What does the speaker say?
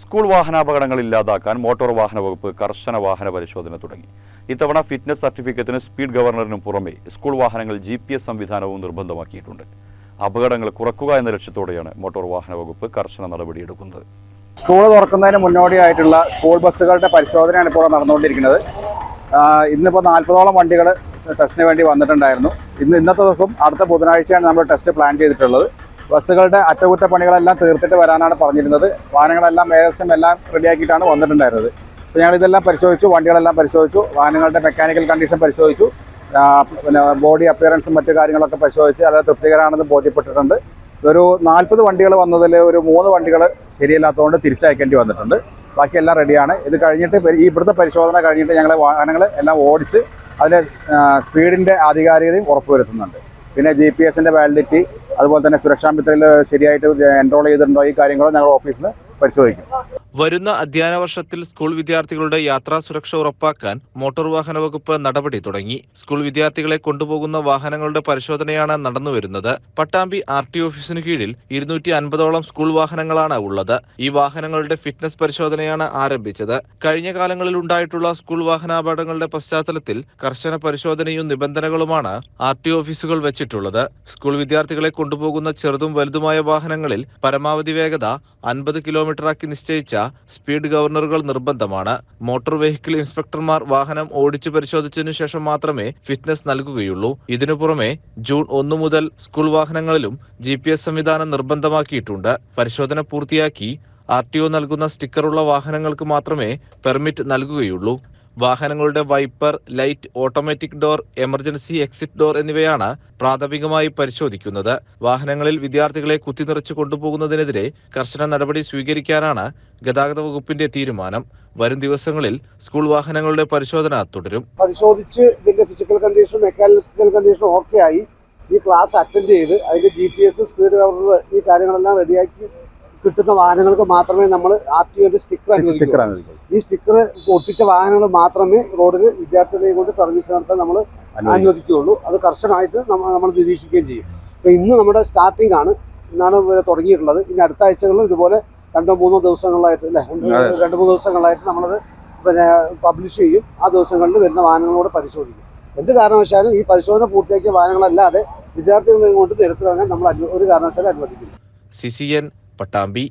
School വാഹനാപകടങ്ങൾ ഇല്ലാതാക്കാൻ motor വാഹന വകുപ്പ് കർശന വാഹന പരിശോധന തുടങ്ങി. ഇത്തവണ ഫിറ്റ്നസ് സർട്ടിഫിക്കറ്റിന് സ്പീഡ് ഗവർണറിനും പുറമെ സ്കൂൾ വാഹനങ്ങൾ ജി പി എസ് സംവിധാനവും നിർബന്ധമാക്കിയിട്ടുണ്ട്. അപകടങ്ങൾ കുറക്കുക എന്ന ലക്ഷ്യത്തോടെയാണ് മോട്ടോർ വാഹന വകുപ്പ് കർശന നടപടിയെടുക്കുന്നത് സ്കൂൾ തുറക്കുന്നതിന് മുന്നോടിയായിട്ടുള്ള സ്കൂൾ ബസ്സുകളുടെ പരിശോധനയാണ് ഇപ്പോൾ നടന്നുകൊണ്ടിരിക്കുന്നത്. ഇന്നിപ്പോൾ നാൽപ്പതോളം വണ്ടികൾ ടെസ്റ്റിന് വേണ്ടി വന്നിട്ടുണ്ടായിരുന്നു. ഇന്ന് ഇന്നത്തെ ദിവസം അടുത്ത ബുധനാഴ്ചയാണ് നമ്മൾ ടെസ്റ്റ് പ്ലാൻ ചെയ്തിട്ടുള്ളത്. ബസ്സുകളുടെ അറ്റകുറ്റപ്പണികളെല്ലാം തീർത്തിട്ട് വരാനാണ് പറഞ്ഞിരുന്നത്. വാഹനങ്ങളെല്ലാം ഏകദേശം എല്ലാം റെഡിയാക്കിയിട്ടാണ് വന്നിട്ടുണ്ടായിരുന്നത്. അപ്പോൾ ഞങ്ങൾ ഇതെല്ലാം പരിശോധിച്ചു വണ്ടികളെല്ലാം പരിശോധിച്ചു വാഹനങ്ങളുടെ മെക്കാനിക്കൽ കണ്ടീഷൻ പരിശോധിച്ചു പിന്നെ ബോഡി അപ്പിയറൻസും മറ്റു കാര്യങ്ങളൊക്കെ പരിശോധിച്ച് വളരെ തൃപ്തികരമാണെന്ന് ബോധ്യപ്പെട്ടിട്ടുണ്ട്. ഒരു നാൽപ്പത് വണ്ടികൾ വന്നതിൽ ഒരു മൂന്ന് വണ്ടികൾ ശരിയല്ലാത്തതുകൊണ്ട് തിരിച്ചയക്കേണ്ടി വന്നിട്ടുണ്ട്. ബാക്കിയെല്ലാം റെഡിയാണ് ഇത് കഴിഞ്ഞിട്ട് ഈ ഇവിടുത്തെ പരിശോധന കഴിഞ്ഞിട്ട് ഞങ്ങൾ വാഹനങ്ങൾ എല്ലാം ഓടിച്ച് അതിലെ സ്പീഡിന്റെ ആധികാരികതയും ഉറപ്പുവരുത്തുന്നുണ്ട്. പിന്നെ ജി പി എസിന്റെ വാലിഡിറ്റി അതുപോലെ തന്നെ സുരക്ഷാ മിത്രയിൽ ശരിയായിട്ട് എൻറോൾ ചെയ്തിട്ടുണ്ടോ ഈ കാര്യങ്ങളോ ഞങ്ങൾ ഓഫീസിൽ പരിശോധിക്കും. വരുന്ന അധ്യയന വർഷത്തിൽ സ്കൂൾ വിദ്യാർത്ഥികളുടെ യാത്രാ സുരക്ഷ ഉറപ്പാക്കാൻ മോട്ടോർ വാഹന വകുപ്പ് നടപടി തുടങ്ങി. സ്കൂൾ വിദ്യാർത്ഥികളെ കൊണ്ടുപോകുന്ന വാഹനങ്ങളുടെ പരിശോധനയാണ് നടന്നുവരുന്നത് പട്ടാമ്പി ആർ ടി ഓഫീസിന് കീഴിൽ ഇരുന്നൂറ്റി അൻപതോളം സ്കൂൾ വാഹനങ്ങളാണ് ഉള്ളത്. ഈ വാഹനങ്ങളുടെ ഫിറ്റ്നസ് പരിശോധനയാണ് ആരംഭിച്ചത്. കഴിഞ്ഞ കാലങ്ങളിൽ ഉണ്ടായിട്ടുള്ള സ്കൂൾ വാഹനാപകടങ്ങളുടെ പശ്ചാത്തലത്തിൽ കർശന പരിശോധനയും നിബന്ധനകളുമാണ് ആർ ടി ഓഫീസുകൾ വെച്ചിട്ടുള്ളത്. സ്കൂൾ വിദ്യാർത്ഥികളെ കൊണ്ടുപോകുന്ന ചെറുതും വലുതുമായ വാഹനങ്ങളിൽ പരമാവധി വേഗത അൻപത് കിലോമീറ്ററാക്കി നിശ്ചയിച്ച സ്പീഡ് ഗവർണറുകൾ നിർബന്ധമാണ്. മോട്ടോർ വെഹിക്കിൾ ഇൻസ്പെക്ടർമാർ വാഹനം ഓടിച്ചു പരിശോധിച്ചതിനു ശേഷം മാത്രമേ ഫിറ്റ്നസ് നൽകുകയുള്ളൂ. ഇതിനു പുറമെ ജൂൺ ഒന്ന് മുതൽ സ്കൂൾ വാഹനങ്ങളിലും ജി സംവിധാനം നിർബന്ധമാക്കിയിട്ടുണ്ട്. പരിശോധന പൂർത്തിയാക്കി ആർ ടി ഒ നൽകുന്ന സ്റ്റിക്കറുള്ള വാഹനങ്ങൾക്ക് മാത്രമേ പെർമിറ്റ് നൽകുകയുള്ളൂ. വാഹനങ്ങളുടെ wiper light automatic door emergency exit door എന്നിവയാണ് പ്രാഥമികമായി പരിശോധിക്കുന്നത്. വാഹനങ്ങളിൽ വിദ്യാർത്ഥികളെ കുത്തിനിറച്ച് കൊണ്ടുപോകുന്നതിനെതിരെ കർശന നടപടി സ്വീകരിക്കാനാണ് ഗതാഗത വകുപ്പിന്റെ തീരുമാനം. വരും ദിവസങ്ങളിൽ സ്കൂൾ വാഹനങ്ങളുടെ പരിശോധന തുടരും. പരിശോധിച്ച് ഇതിന്റെ physical condition mechanical condition okay ആയി ഈ ക്ലാസ് അറ്റൻഡ് ചെയ്ത് അതിന്റെ G P S speed governor ഈ കാര്യങ്ങളെല്ലാം റെഡിയാക്കി കിട്ടുന്ന വാഹനങ്ങൾക്ക് മാത്രമേ നമ്മൾ ആർ ടി ഒന്റെ സ്റ്റിക്കർ സ്റ്റിക്കർ അനുവദിക്കൂ. ഈ സ്റ്റിക്കർ ഒട്ടിച്ച വാഹനങ്ങൾ മാത്രമേ റോഡിൽ വിദ്യാർത്ഥികളെ കൊണ്ട് സർവീസ് നടത്താൻ നമ്മൾ അനുവദിക്കുകയുള്ളൂ. അത് കർശനമായിട്ട് നമ്മ- നമ്മൾ നിരീക്ഷിക്കുകയും ചെയ്യും. അപ്പോൾ ഇന്ന് നമ്മുടെ സ്റ്റാർട്ടിംഗ് ആണ്. ഇന്നാണ് ഇവിടെ തുടങ്ങിയിട്ടുള്ളത്. ഇനി അടുത്ത ആഴ്ചകളിൽ ഇതുപോലെ രണ്ടോ മൂന്നോ ദിവസങ്ങളിലായിട്ട് അല്ലേ? രണ്ട് മൂന്ന് ദിവസങ്ങളിലായിട്ട് നമ്മളത് പിന്നെ പബ്ലിഷ് ചെയ്യും. ആ ദിവസങ്ങളിൽ വരുന്ന വാഹനങ്ങളോട് പരിശോധിക്കും. എന്ത് കാരണവശാലും ഈ പരിശോധന പൂർത്തിയാക്കിയ വാഹനങ്ങളല്ലാതെ വിദ്യാർത്ഥികളെ കൊണ്ട് നിരത്തിലിറങ്ങാൻ നമ്മൾ ഒരു കാരണവശാലും അനുവദിക്കില്ല. C C N Pattambi